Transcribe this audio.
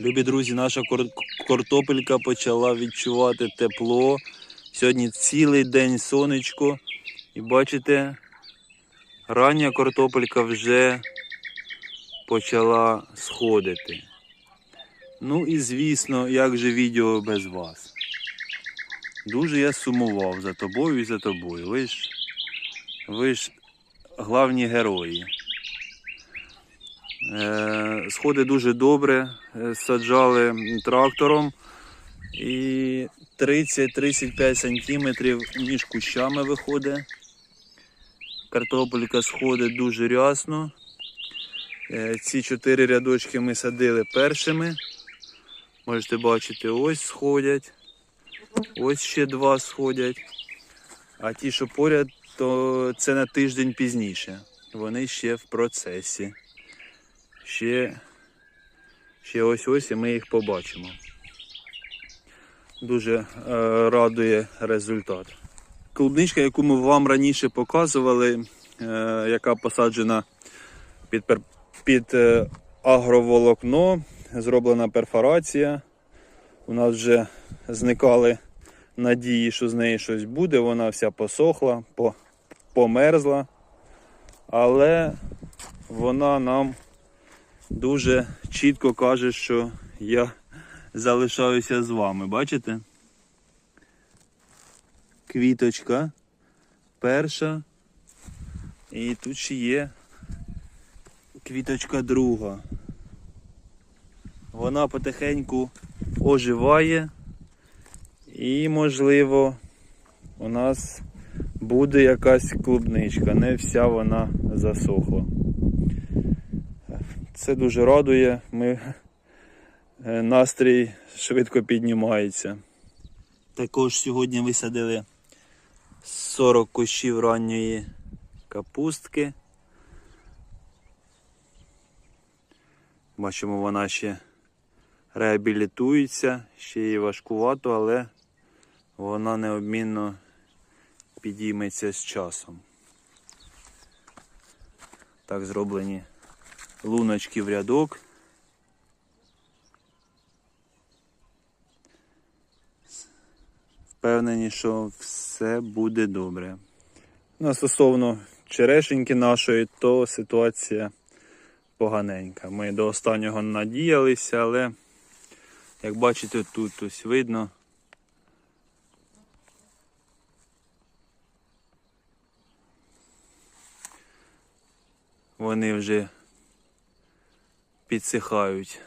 Любі друзі, наша картопелька почала відчувати тепло. Сьогодні цілий день сонечко. І бачите, рання картопелька вже почала сходити. Ну і звісно, як же відео без вас. Дуже я сумував за тобою і за тобою. Ви ж, ви ж главні герої. Е, Сходи дуже добре, е, саджали трактором і 30-35 сантиметрів між кущами виходить. Картопелька сходить дуже рясно. Е, Ці чотири рядочки ми садили першими. Можете бачити, ось сходять. Ось ще два сходять. А ті, що поряд, то це на тиждень пізніше. Вони ще в процесі. Ще, ще ось ось і ми їх побачимо. Дуже е, радує результат. Клубничка, яку ми вам раніше показували, е, яка посаджена під, під е, агроволокно, зроблена перфорація. У нас вже зникали надії, що з неї щось буде. Вона вся посохла, по- померзла. Але вона нам дуже чітко каже, що я залишаюся з вами. Бачите? Квіточка перша. І тут ще є квіточка друга. Вона потихеньку оживає. І, можливо, у нас буде якась клубничка. Не вся вона засохла. Це дуже радує. Ми, е, настрій швидко піднімається. Також сьогодні висадили 40 кущів ранньої капустки. Бачимо, вона ще реабілітується, ще їй важкувато, але вона неодмінно підійметься з часом. Так зроблені луночки в рядок. Впевнені, що все буде добре. Ну, стосовно черешеньки нашої, то ситуація поганенька. Ми до останнього надіялися, але як бачите, тут ось видно. Вони вже підсихають.